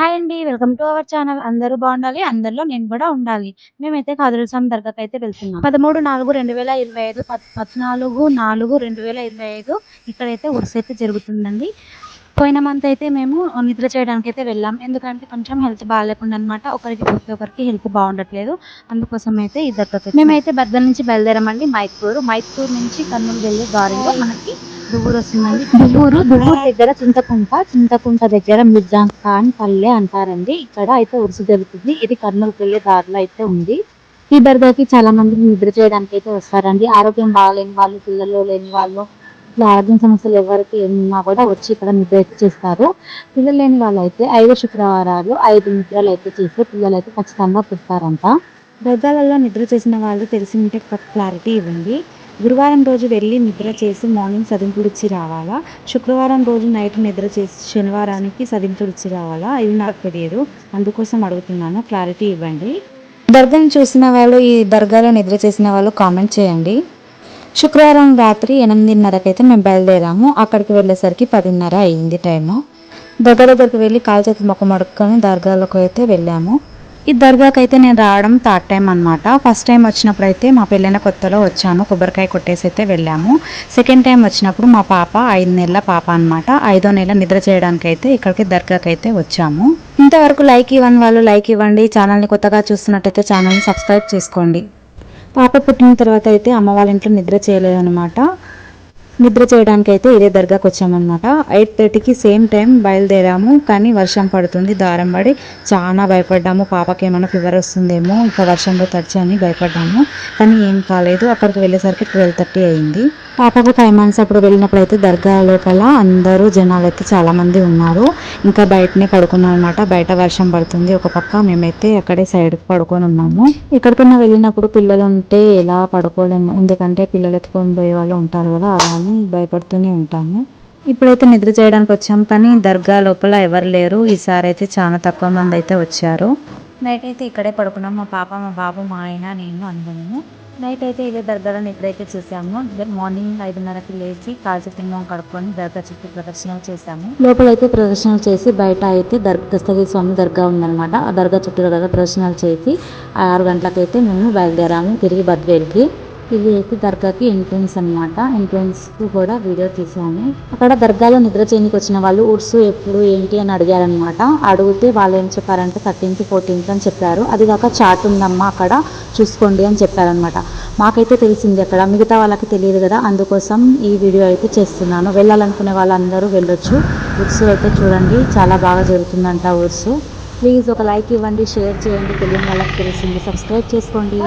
Hi అండి. Welcome to our channel. అందరూ బాగుండాలి అందరిలో నేను కూడా ఉండాలి. మేమైతే ఖాదర్ దర్గాకి అయితే వెళ్తున్నాం. 13/4/2025 పద్ 14/4/2025 ఇక్కడైతే ఉరుసు అయితే జరుగుతుందండి. పోయిన మంత్ అయితే మేము నిద్ర చేయడానికి అయితే వెళ్ళాం. ఎందుకంటే కొంచెం హెల్త్ బాగాలేకుండా అనమాట. ఒకరికి ప్రతి ఒక్కరికి హెల్త్ బాగుండట్లేదు అందుకోసం అయితే ఈ దర్గాకి మేమైతే బద్దల నుంచి బయలుదేరామండి మైత్పూర్. మైత్పూర్ నుంచి కర్నూలు వెళ్ళే దారిలో మనకి దువ్వూరు వస్తుందండి. దువ్వూరు దువ్వూరు దగ్గర చింతకుంట చింతకుంట దగ్గర మిర్జాం ఖాన్ పల్లె అంటారండి. ఇక్కడ అయితే ఉరుసు జరుగుతుంది. ఇది కర్నూలుకి వెళ్ళే దారిలో అయితే ఉంది. ఈ దర్గాకి చాలా మంది నిద్ర చేయడానికి అయితే వస్తారండి. ఆరోగ్యం బాగాలేని వాళ్ళు, పిల్లలు లేని వాళ్ళు, ఇట్లా ఆరోగ్యం సమస్యలు ఎవరికి ఉన్నా కూడా వచ్చి ఇక్కడ నిద్ర చేస్తారు. పిల్లలు లేని వాళ్ళు అయితే ఐదు శుక్రవారాలు ఐదు నిద్రలు అయితే చేసి పిల్లలు అయితే ఖచ్చితంగా పుస్తారంట దర్గాలలో నిద్ర చేసిన వాళ్ళు తెలిసి ఉంటే క్లారిటీ ఇవ్వండి. గురువారం రోజు వెళ్ళి నిద్ర చేసి మార్నింగ్ సదింపుడిచ్చి రావాలా? శుక్రవారం రోజు నైట్ నిద్ర చేసి శనివారానికి సదింపుడిచ్చి రావాలా? ఇది నాకు తెలియదు. అందుకోసం అడుగుతున్నాను. క్లారిటీ ఇవ్వండి. దర్గాని చూసిన వాళ్ళు ఈ దర్గాలో నిద్ర చేసిన వాళ్ళు కామెంట్ చేయండి. శుక్రవారం రాత్రి ఎనిమిదిన్నరకైతే మేము బయలుదేరాము. అక్కడికి వెళ్ళేసరికి పదిన్నర అయింది టైము. దగ్గర దగ్గరికి వెళ్ళి కాలు చేతులు మొఖం అడుక్కొని దర్గాలోకి అయితే వెళ్ళాము. ఈ దర్గాకైతే అయితే నేను రావడం థర్డ్ టైం అనమాట. ఫస్ట్ టైం వచ్చినప్పుడు అయితే మా పెళ్ళైన కొత్తలో వచ్చాను. కొబ్బరికాయ కొట్టేసి అయితే వెళ్ళాము. సెకండ్ టైం వచ్చినప్పుడు మా పాప ఐదు నెలల పాప అనమాట. ఐదో నెల నిద్ర చేయడానికి అయితే ఇక్కడికి దర్గాకైతే అయితే వచ్చాము. ఇంతవరకు లైక్ ఇవ్వని వాళ్ళు లైక్ ఇవ్వండి. ఛానల్ని కొత్తగా చూస్తున్నట్టయితే ఛానల్ని సబ్స్క్రైబ్ చేసుకోండి. పాప పుట్టిన తర్వాత అయితే అమ్మ వాళ్ళ ఇంట్లో నిద్ర చేయలేదన్నమాట. నిద్ర చేయడానికి అయితే ఇదే దర్గాకి వచ్చామన్నమాట. ఎయిట్ థర్టీకి సేమ్ టైం బయలుదేరాము. కానీ వర్షం పడుతుంది. దారం పడి చాలా భయపడ్డాము. పాపకి ఏమైనా ఫీవర్ వస్తుందేమో ఇంకా వర్షంలో తడిచి అని భయపడ్డాము. కానీ ఏం కాలేదు. అక్కడికి వెళ్ళేసరికి ట్వెల్వ్ థర్టీ అయింది. పాపకు ఫైవ్ మంత్స్ అప్పుడు వెళ్ళినప్పుడు అయితే దర్గా లోపల అందరూ జనాలు అయితే చాలామంది ఉన్నారు. ఇంకా బయటనే పడుకున్నాం అనమాట. బయట వర్షం పడుతుంది. ఒక పక్క మేమైతే అక్కడే సైడ్కి పడుకొని ఉన్నాము. ఎక్కడికైనా వెళ్ళినప్పుడు పిల్లలు ఉంటే ఎలా పడుకోలేము. ఎందుకంటే పిల్లలు ఎత్తుకొని పోయే వాళ్ళు ఉంటారు కదా అలా భయపడుతూనే ఉంటాము. ఇప్పుడైతే నిద్ర చేయడానికి వచ్చాం కానీ దర్గా లోపల ఎవరు లేరు. ఈసారి అయితే చాలా తక్కువ మంది అయితే వచ్చారు. నైట్ అయితే ఇక్కడే పడుకున్నాం. మా పాప మా బాబు మా ఆయన నేను అందరము. నైట్ అయితే ఇదే దర్గాలో నిద్ర అయితే చూసాము. మార్నింగ్ ఐదున్నరకి లేచి కాలు తింగం కడుక్కొని దర్గా చుట్టూ ప్రదర్శనలు చేసాము. లోపలైతే ప్రదర్శనలు చేసి బయట అయితే దర్ దస్తగిరి స్వామి దర్గా ఉందనమాట ఆ దర్గా చుట్టూ ప్రదర్శనలు చేసి ఆరు గంటలకైతే మేము బయలుదేరాము తిరిగి బద్వేల్కి. ఇది అయితే దర్గాకి ఎంట్రన్స్ అనమాట. ఎంట్రన్స్కి కూడా వీడియో తీసాము. అక్కడ దర్గాలో నిద్ర చేయనికి వచ్చిన వాళ్ళు ఉర్సు ఎప్పుడు ఏంటి అని అడిగారనమాట. అడిగితే వాళ్ళు ఏం చెప్పారంటే థర్టీన్త్ ఫోర్టీన్త్ అని చెప్పారు. అది కాక చాట్ ఉందమ్మా అక్కడ చూసుకోండి అని చెప్పారనమాట. మాకైతే తెలిసింది అక్కడ మిగతా వాళ్ళకి తెలియదు కదా అందుకోసం ఈ వీడియో అయితే చేస్తున్నాను. వెళ్ళాలనుకునే వాళ్ళందరూ వెళ్ళొచ్చు. ఉర్సు అయితే చూడండి చాలా బాగా జరుగుతుందంట ఉర్సు. ప్లీజ్ ఒక లైక్ ఇవ్వండి. షేర్ చేయండి. తెలియని వాళ్ళకి తెలిసింది. సబ్స్క్రైబ్ చేసుకోండి.